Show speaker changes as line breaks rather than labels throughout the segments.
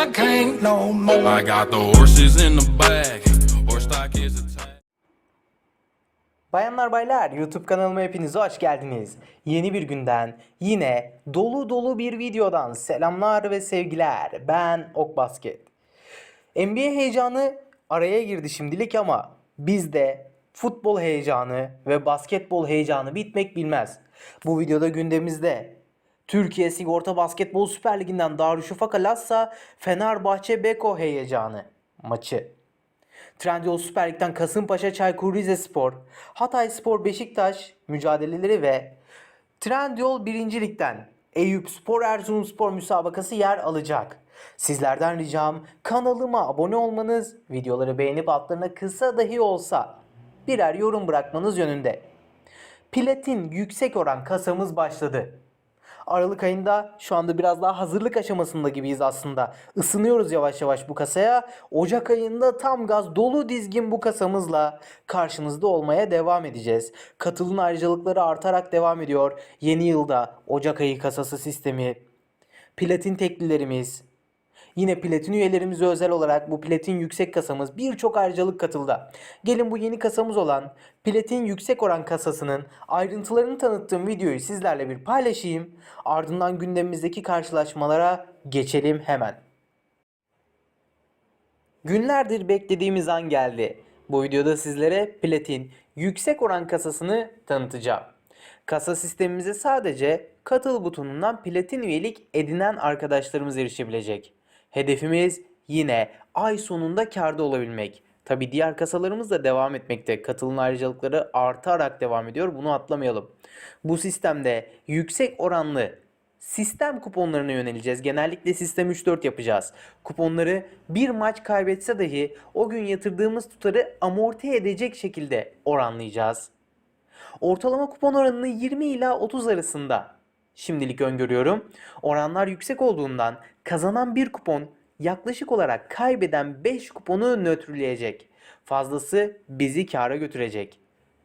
I can't no more. I got the horses in the back. Horse stock is attached.
Bayanlar baylar YouTube kanalıma hepiniz hoş geldiniz. Yeni bir günden yine dolu dolu bir videodan selamlar ve sevgiler. Ben Ok Basket. NBA heyecanı araya girdi şimdilik ama bizde futbol heyecanı ve basketbol heyecanı bitmek bilmez. Bu videoda gündemimizde Türkiye Sigorta Basketbol Süper Ligi'nden Darüşşafaka Lassa Fenerbahçe Beko heyecanı maçı. Trendyol Süper Lig'den Kasımpaşa Çaykur Rizespor, Hatay Spor Beşiktaş mücadeleleri ve Trendyol 1. Lig'den Eyüp Spor Erzurumspor müsabakası yer alacak. Sizlerden ricam kanalıma abone olmanız, videoları beğenip altlarına kısa dahi olsa birer yorum bırakmanız yönünde. Platin yüksek oran kasamız başladı. Aralık ayında şu anda biraz daha hazırlık aşamasında gibiyiz aslında. Isınıyoruz yavaş yavaş bu kasaya. Ocak ayında tam gaz dolu dizgin bu kasamızla karşınızda olmaya devam edeceğiz. Katılın ayrıcalıkları artarak devam ediyor. Yeni yılda Ocak ayı kasası sistemi, platin teklilerimiz, Yine platin üyelerimize özel olarak bu platin yüksek kasamız birçok ayrıcalık katıldı. Gelin bu yeni kasamız olan platin yüksek oran kasasının ayrıntılarını tanıttığım videoyu sizlerle bir paylaşayım. Ardından gündemimizdeki karşılaşmalara geçelim hemen. Günlerdir beklediğimiz an geldi. Bu videoda sizlere platin yüksek oran kasasını tanıtacağım. Kasa sistemimize sadece katıl butonundan platin üyelik edinen arkadaşlarımız erişebilecek. Hedefimiz yine ay sonunda karda olabilmek. Tabi diğer kasalarımız da devam etmekte. Katılım ayrıcalıkları artarak devam ediyor. Bunu atlamayalım. Bu sistemde yüksek oranlı sistem kuponlarına yöneleceğiz. Genellikle sistem 3-4 yapacağız. Kuponları bir maç kaybetse dahi o gün yatırdığımız tutarı amorti edecek şekilde oranlayacağız. Ortalama kupon oranını 20 ila 30 arasında şimdilik öngörüyorum. Oranlar yüksek olduğundan kazanan bir kupon yaklaşık olarak kaybeden 5 kuponu nötrleyecek. Fazlası bizi kâra götürecek.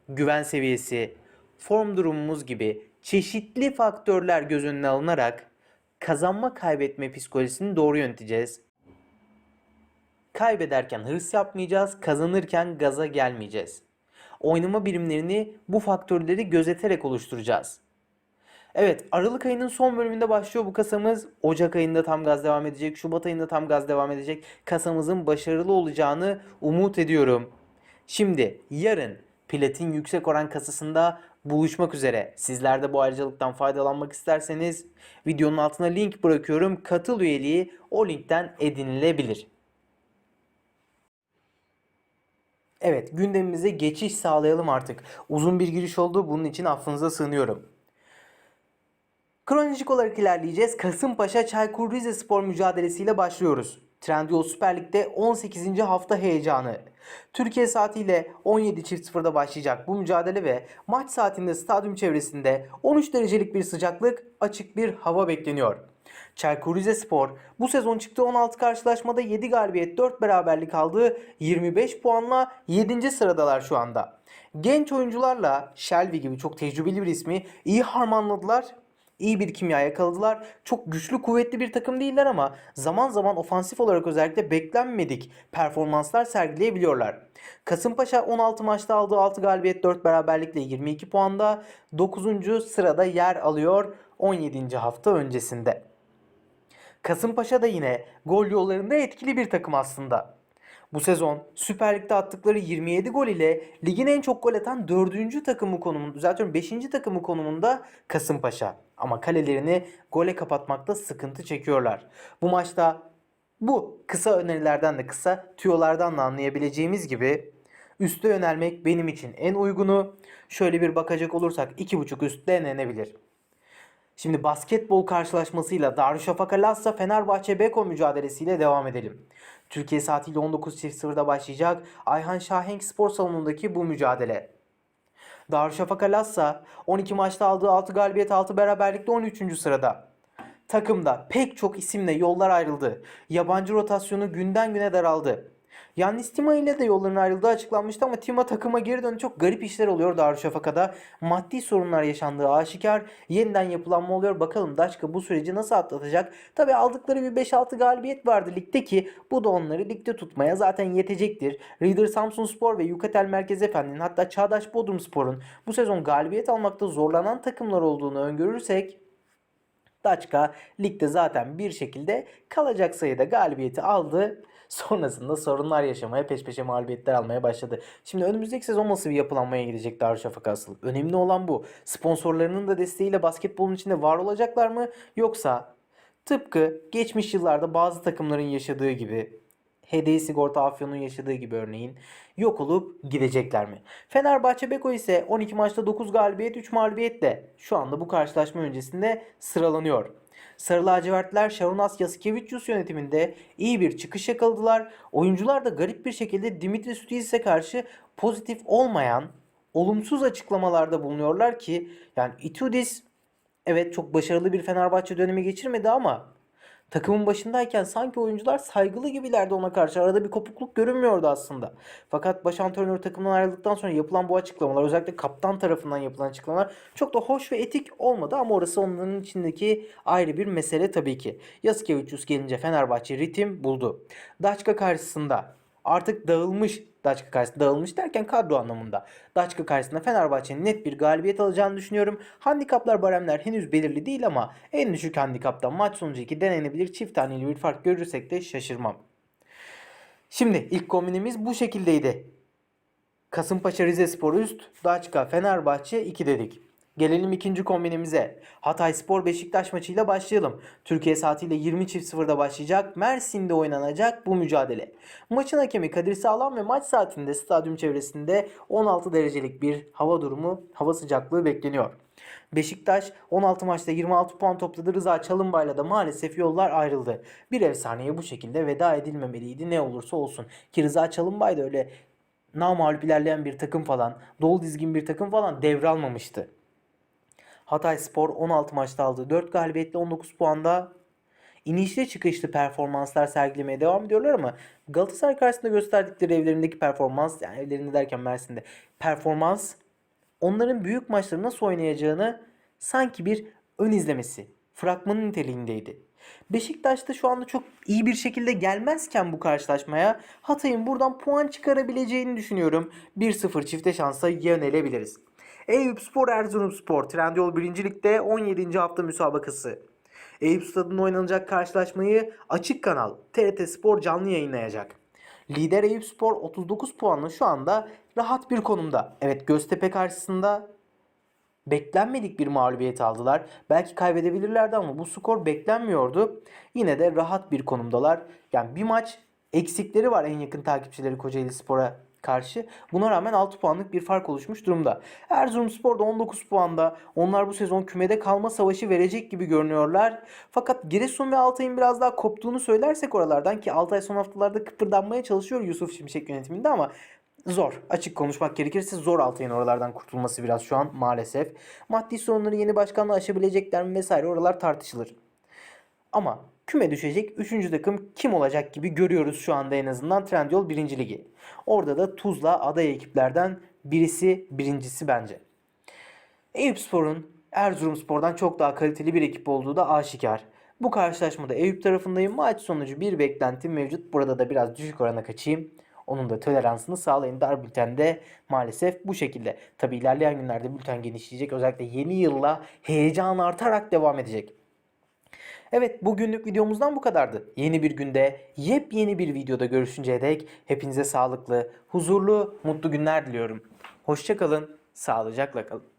Güven seviyesi, form durumumuz gibi çeşitli faktörler göz önüne alınarak kazanma kaybetme psikolojisini doğru yöneteceğiz. Kaybederken hırs yapmayacağız, kazanırken gaza gelmeyeceğiz. Oynama birimlerini bu faktörleri gözeterek oluşturacağız. Evet, Aralık ayının son bölümünde başlıyor bu kasamız. Ocak ayında tam gaz devam edecek, Şubat ayında tam gaz devam edecek. Kasamızın başarılı olacağını umut ediyorum. Şimdi yarın platin yüksek oran kasasında buluşmak üzere. Sizler de bu ayrıcalıktan faydalanmak isterseniz videonun altına link bırakıyorum. Katıl üyeliği o linkten edinilebilir. Evet gündemimize geçiş sağlayalım artık. Uzun bir giriş oldu bunun için affınıza sığınıyorum. Kronolojik olarak ilerleyeceğiz. Kasımpaşa Çaykur Rizespor mücadelesiyle başlıyoruz. Trendyol Süper Lig'de 18. hafta heyecanı. Türkiye saatiyle 17.00'da başlayacak bu mücadele ve maç saatinde stadyum çevresinde 13 derecelik bir sıcaklık, açık bir hava bekleniyor. Çaykur Rizespor bu sezon çıktığı 16 karşılaşmada 7 galibiyet 4 beraberlik aldığı 25 puanla 7. sıradalar şu anda. Genç oyuncularla Shelby gibi çok tecrübeli bir ismi iyi harmanladılar iyi bir kimya yakaladılar. Çok güçlü, kuvvetli bir takım değiller ama zaman zaman ofansif olarak özellikle beklenmedik performanslar sergileyebiliyorlar. Kasımpaşa 16 maçta aldığı 6 galibiyet 4 beraberlikle 22 puanda 9. sırada yer alıyor 17. hafta öncesinde. Kasımpaşa da yine gol yollarında etkili bir takım aslında. Bu sezon Süper Lig'de attıkları 27 gol ile ligin en çok gol atan 4. takımı konumunda, düzeltiyorum 5. takımı konumunda Kasımpaşa. Ama kalelerini gole kapatmakta sıkıntı çekiyorlar. Bu maçta bu kısa önerilerden de kısa tüyolardan da anlayabileceğimiz gibi üste yönelmek benim için en uygunu. Şöyle bir bakacak olursak 2.5 üst denenebilir. Şimdi basketbol karşılaşmasıyla Darüşşafaka Lassa Fenerbahçe Beko mücadelesiyle devam edelim. Türkiye saatiyle 19.00'da başlayacak Ayhan Şahenk Spor Salonu'ndaki bu mücadele. Darüşşafaka Lassa 12 maçta aldığı 6 galibiyet 6 beraberlikle 13. sırada. Takımda pek çok isimle yollar ayrıldı. Yabancı rotasyonu günden güne daraldı. Yannis Tima ile de yolların ayrıldığı açıklanmıştı ama Tima takıma geri döndü. Çok garip işler oluyor Darüşşafaka'da. Maddi sorunlar yaşandığı aşikar. Yeniden yapılanma oluyor. Bakalım Daçka bu süreci nasıl atlatacak? Tabi aldıkları bir 5-6 galibiyet vardı ligde ki bu da onları ligde tutmaya zaten yetecektir. Reader Samsun Spor ve Yukatel Merkez Efendi'nin hatta Çağdaş Bodrum Spor'un bu sezon galibiyet almakta zorlanan takımlar olduğunu öngörürsek Daçka ligde zaten bir şekilde kalacak sayıda galibiyeti aldı. Sonrasında sorunlar yaşamaya, peş peşe mağlubiyetler almaya başladı. Şimdi önümüzdeki sezon nasıl bir yapılanmaya gidecek Darüşşafaka asıl? Önemli olan bu. Sponsorlarının da desteğiyle basketbolun içinde var olacaklar mı? Yoksa tıpkı geçmiş yıllarda bazı takımların yaşadığı gibi HDI Sigorta Afyon'un yaşadığı gibi örneğin yok olup gidecekler mi? Fenerbahçe Beko ise 12 maçta 9 galibiyet 3 mağlubiyetle şu anda bu karşılaşma öncesinde sıralanıyor. Sarı lacivertler Şarunas Yasikevicius yönetiminde iyi bir çıkış yakaladılar. Oyuncular da garip bir şekilde Dimitri Stuyis'e karşı pozitif olmayan olumsuz açıklamalarda bulunuyorlar ki yani Itudis evet çok başarılı bir Fenerbahçe dönemi geçirmedi ama takımın başındayken sanki oyuncular saygılı gibilerdi ona karşı. Arada bir kopukluk görünmüyordu aslında. Fakat baş antrenör takımdan ayrıldıktan sonra yapılan bu açıklamalar özellikle kaptan tarafından yapılan açıklamalar çok da hoş ve etik olmadı ama orası onların içindeki ayrı bir mesele tabii ki. Yasikevicius gelince Fenerbahçe ritim buldu. Daçka karşısında artık dağılmış Daçka karşısında dağılmış derken kadro anlamında. Daçka karşısında Fenerbahçe'nin net bir galibiyet alacağını düşünüyorum. Handikaplar baremler henüz belirli değil ama en düşük handikaptan maç sonucu 2 denenebilir çift taneli bir fark görürsek de şaşırmam. Şimdi ilk kombinimiz bu şekildeydi. Kasımpaşa Rizespor üst, Daçka Fenerbahçe 2 dedik. Gelelim ikinci kombinimize. Hatay Spor Beşiktaş maçıyla başlayalım. Türkiye saatiyle 20.00'da başlayacak. Mersin'de oynanacak bu mücadele. Maçın hakemi Kadir Sağlam ve maç saatinde stadyum çevresinde 16 derecelik bir hava durumu, hava sıcaklığı bekleniyor. Beşiktaş 16 maçta 26 puan topladı. Rıza Çalınbay'la da maalesef yollar ayrıldı. Bir efsaneye bu şekilde veda edilmemeliydi ne olursa olsun. Ki Rıza Çalınbay da öyle namağlup ilerleyen bir takım falan, dolu dizgin bir takım falan devralmamıştı. Hatay Spor 16 maçta aldığı 4 galibiyetle 19 puanda inişli çıkışlı performanslar sergilemeye devam ediyorlar ama Galatasaray karşısında gösterdikleri evlerindeki performans yani evlerinde derken Mersin'de performans onların büyük maçları nasıl oynayacağını sanki bir ön izlemesi, fragmanın niteliğindeydi. Beşiktaş da şu anda çok iyi bir şekilde gelmezken bu karşılaşmaya Hatay'ın buradan puan çıkarabileceğini düşünüyorum. 1-0 çifte şansa yönelebiliriz. Eyüp Spor Erzurum Spor Trendyol 1. Lig'de 17. hafta müsabakası. Eyüp Stadı'nda oynanacak karşılaşmayı Açık Kanal TRT Spor canlı yayınlayacak. Lider Eyüp Spor 39 puanla şu anda rahat bir konumda. Evet Göztepe karşısında beklenmedik bir mağlubiyet aldılar. Belki kaybedebilirlerdi ama bu skor beklenmiyordu. Yine de rahat bir konumdalar. Yani bir maç eksikleri var en yakın takipçileri Kocaeli Spor'a karşı. Buna rağmen 6 puanlık bir fark oluşmuş durumda. Erzurumspor da 19 puanda. Onlar bu sezon kümede kalma savaşı verecek gibi görünüyorlar. Fakat Giresun ve Altay'ın biraz daha koptuğunu söylersek oralardan ki Altay son haftalarda kıpırdanmaya çalışıyor Yusuf Şimşek yönetiminde ama Zor. Açık konuşmak gerekirse zor Altay'ın oralardan kurtulması biraz şu an maalesef. Maddi sorunları yeni başkanla aşabilecekler mi vesaire oralar tartışılır. Ama küme düşecek 3. takım kim olacak gibi görüyoruz şu anda en azından Trendyol 1. Ligi. Orada da Tuzla aday ekiplerden birisi birincisi bence. Eyüpspor'un Erzurumspor'dan çok daha kaliteli bir ekip olduğu da aşikar. Bu karşılaşmada Eyüp tarafındayım. Maç sonucu bir beklentim mevcut. Burada da biraz düşük orana kaçayım. Onun da toleransını sağlayın. Dar bültende maalesef bu şekilde. Tabi ilerleyen günlerde bülten genişleyecek. Özellikle yeni yılla heyecan artarak devam edecek. Evet bugünlük videomuzdan bu kadardı. Yeni bir günde yepyeni bir videoda görüşünceye dek hepinize sağlıklı, huzurlu, mutlu günler diliyorum. Hoşçakalın, sağlıcakla kalın.